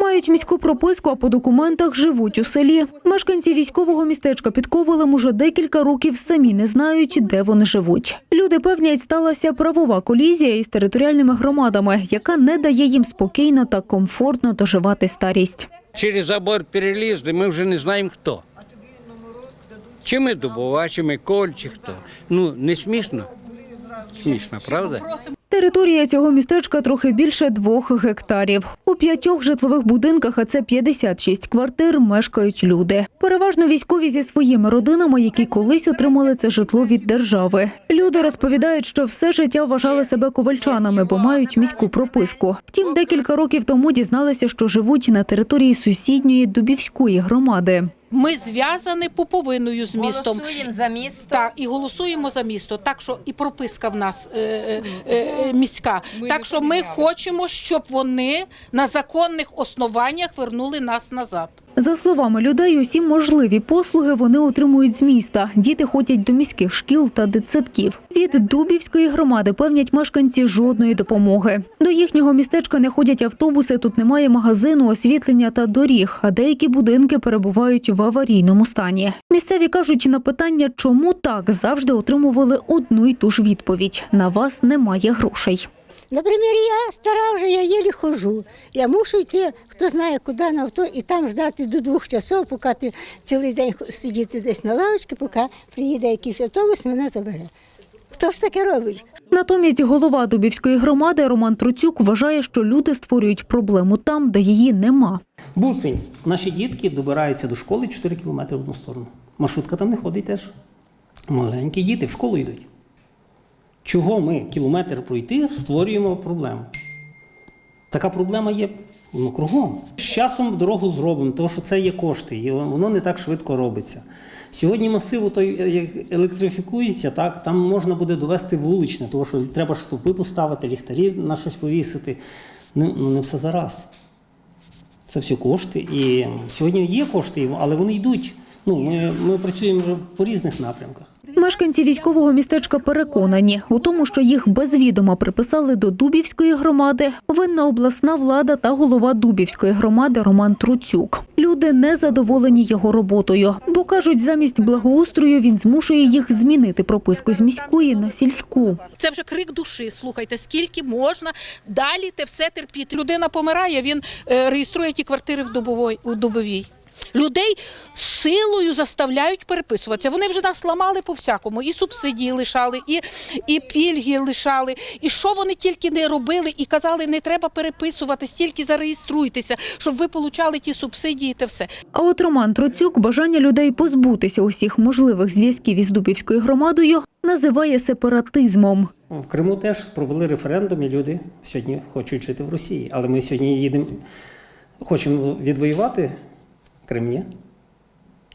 Мають міську прописку, а по документах живуть у селі. Мешканці військового містечка під Ковелем уже декілька років самі не знають, де вони живуть. Люди певнять, сталася правова колізія із територіальними громадами, яка не дає їм спокійно та комфортно доживати старість. Через забор перелізли, ми вже не знаємо хто. Чи ми Дубова, чи ми Коль, чи хто. Ну, не смішно? Смішно, правда? Територія цього містечка трохи більше двох гектарів. У п'ятьох житлових будинках, а це 56 квартир, мешкають люди. Переважно військові зі своїми родинами, які колись отримали це житло від держави. Люди розповідають, що все життя вважали себе ковальчанами, бо мають міську прописку. Втім, декілька років тому дізналися, що живуть на території сусідньої Дубівської громади. Ми зв'язані пуповиною з містом. Голосуємо за місто. Так, і голосуємо за місто. Так що і прописка в нас е, е, е, міська. так що ми хочемо, щоб вони на законних основаннях вернули нас назад. За словами людей, усі можливі послуги вони отримують з міста. Діти ходять до міських шкіл та дитсадків. Від Дубівської громади певнять мешканці жодної допомоги. До їхнього містечка не ходять автобуси, тут немає магазину, освітлення та доріг, а деякі будинки перебувають в аварійному стані. Місцеві кажуть на питання, чому так завжди отримували одну й ту ж відповідь: на вас немає грошей. Наприклад, я стара хожу. Я мушу йти, хто знає, куди на авто, і там ждати до двох часов, поки ти цілий день сидіти десь на лавочці, поки приїде якийсь автобус, мене забере. Хто ж таке робить? Натомість голова Дубівської громади Роман Труцюк вважає, що люди створюють проблему там, де її нема. Буцень. Наші дітки добираються до школи 4 кілометри в одну сторону. Маршрутка там не ходить теж. Маленькі діти в школу йдуть. Чого ми кілометр пройти створюємо проблему? Така проблема є ну, кругом. З часом дорогу зробимо, тому що це є кошти, і воно не так швидко робиться. Сьогодні масиву той е, як електрифікується, так, там можна буде довести вуличне, тому що треба стовпи поставити, ліхтарі на щось повісити. Ну, ну не все зараз. Це все кошти. І сьогодні є кошти, але вони йдуть. Ну, ми, ми працюємо вже по різних напрямках. Мешканці військового містечка переконані у тому, що їх безвідома приписали до Дубівської громади. Винна обласна влада та голова Дубівської громади Роман Труцюк. Люди не задоволені його роботою, бо кажуть, замість благоустрою він змушує їх змінити прописку з міської на сільську. Це вже крик душі. Слухайте, скільки можна далі те все терпіти. Людина помирає, він е, реєструє ті квартири в Дубовій. Людей силою заставляють переписуватися. Вони вже нас ламали по всякому. І субсидії лишали, і, і пільги лишали. І що вони тільки не робили, і казали, не треба переписувати, стільки зареєструйтеся, щоб ви получали ті субсидії та все. А от Роман Троцюк бажання людей позбутися усіх можливих зв'язків із Дубівською громадою називає сепаратизмом. В Криму теж провели референдум, і люди сьогодні хочуть жити в Росії. Але ми сьогодні їдемо, хочемо відвоювати Крим. Ні?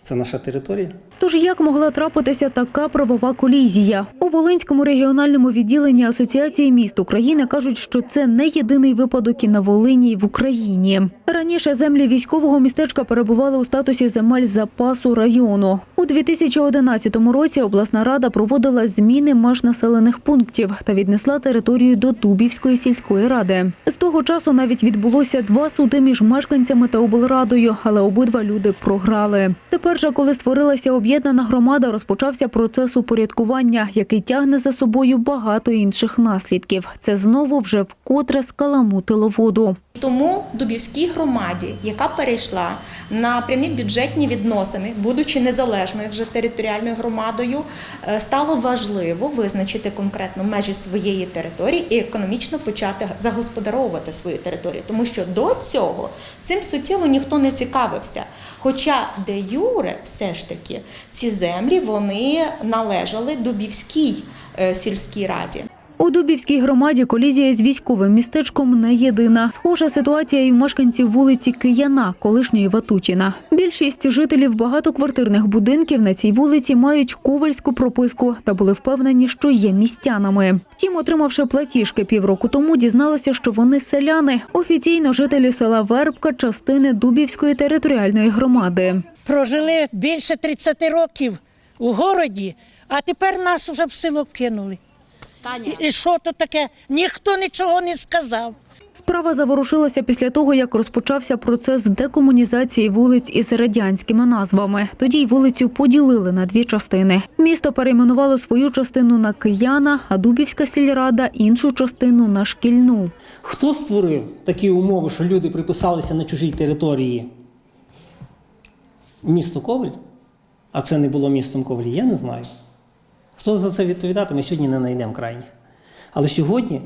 Це наша територія. Тож як могла трапитися така правова колізія? У Волинському регіональному відділенні Асоціації міст України кажуть, що це не єдиний випадок і на Волині, і в Україні. Раніше землі військового містечка перебували у статусі земель запасу району. У 2011 році обласна рада проводила зміни меж населених пунктів та віднесла територію до Дубівської сільської ради. З того часу навіть відбулося два суди між мешканцями та облрадою, але обидва люди програли. Тепер же, коли створилася об'єднана громада, розпочався процес упорядкування, який тягне за собою багато інших наслідків. Це знову вже вкотре скаламутило воду. Тому Дубівській громаді, яка перейшла на прямі бюджетні відносини, будучи незалежною вже територіальною громадою, е, стало важливо визначити конкретно межі своєї території і економічно почати загосподаровувати свою територію, тому що до цього цим суттєво ніхто не цікавився. Хоча де юре, все ж таки, ці землі вони належали Дубівській е, сільській раді. У Дубівській громаді колізія з військовим містечком не єдина. Схожа ситуація і в мешканців вулиці Кияна, колишньої Ватутіна. Більшість жителів багатоквартирних будинків на цій вулиці мають ковальську прописку та були впевнені, що є містянами. Втім, отримавши платіжки півроку тому, дізналися, що вони селяни. Офіційно жителі села Вербка частини Дубівської територіальної громади. прожили більше 30 років у городі, а тепер нас вже в село кинули. І, і що то таке? Ніхто нічого не сказав. Справа заворушилася після того, як розпочався процес декомунізації вулиць із радянськими назвами. Тоді й вулицю поділили на дві частини. Місто перейменувало свою частину на Кияна, а Дубівська сільрада іншу частину на шкільну. Хто створив такі умови, що люди приписалися на чужій території? Місто Ковель? А це не було містом Ковель, я не знаю. Хто за це відповідатиме, сьогодні не знайдемо крайніх. Але сьогодні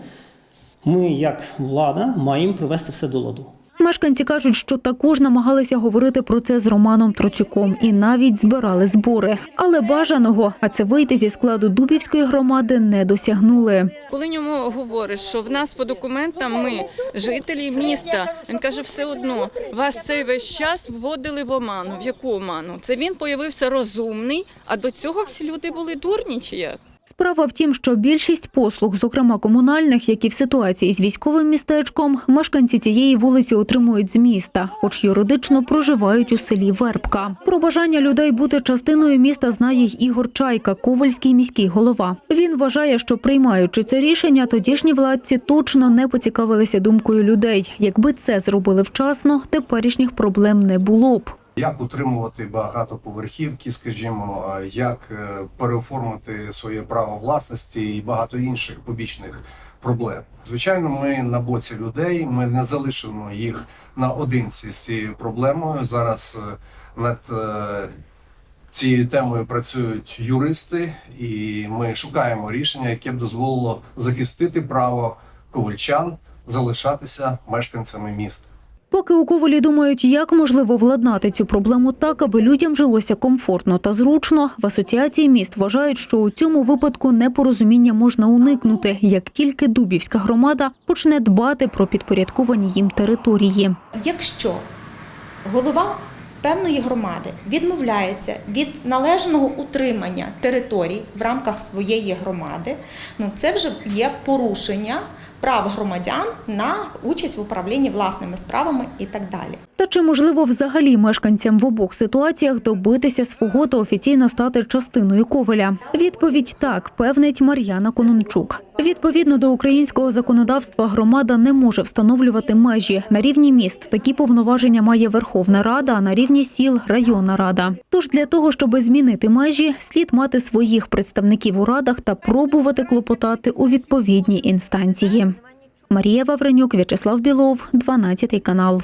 ми, як влада, маємо привести все до ладу. Мешканці кажуть, що також намагалися говорити про це з Романом Троцюком і навіть збирали збори. Але бажаного, а це вийти зі складу Дубівської громади, не досягнули. Коли йому говориш, що в нас по документам ми жителі міста, він каже, все одно вас цей весь час вводили в оману. В яку оману? Це він появився розумний, а до цього всі люди були дурні чи як? Справа в тім, що більшість послуг, зокрема комунальних, як і в ситуації з військовим містечком, мешканці цієї вулиці отримують з міста, хоч юридично проживають у селі Вербка. Про бажання людей бути частиною міста знає й Ігор Чайка, ковальський міський голова. Він вважає, що приймаючи це рішення, тодішні владці точно не поцікавилися думкою людей. Якби це зробили вчасно, теперішніх проблем не було б. Як утримувати багатоповерхівки, скажімо, як е, переоформити своє право власності і багато інших побічних проблем. Звичайно, ми на боці людей. Ми не залишимо їх наодинці з цією проблемою. Зараз е, над е, цією темою працюють юристи, і ми шукаємо рішення, яке б дозволило захистити право ковальчан залишатися мешканцями міста. Поки у Ковалі думають, як можливо владнати цю проблему так, аби людям жилося комфортно та зручно, в асоціації міст вважають, що у цьому випадку непорозуміння можна уникнути, як тільки Дубівська громада почне дбати про підпорядковані їм території. Якщо голова певної громади відмовляється від належного утримання територій в рамках своєї громади, ну це вже є порушення прав громадян на участь в управлінні власними справами і так далі. Та чи можливо взагалі мешканцям в обох ситуаціях добитися свого та офіційно стати частиною Ковеля? Відповідь так, певнить Мар'яна Конончук. Відповідно до українського законодавства, громада не може встановлювати межі. На рівні міст такі повноваження має Верховна Рада, а на рівні сіл районна рада. Тож для того, щоб змінити межі, слід мати своїх представників у радах та пробувати клопотати у відповідній інстанції. Марія Вавренюк, В'ячеслав Білов, 12 канал.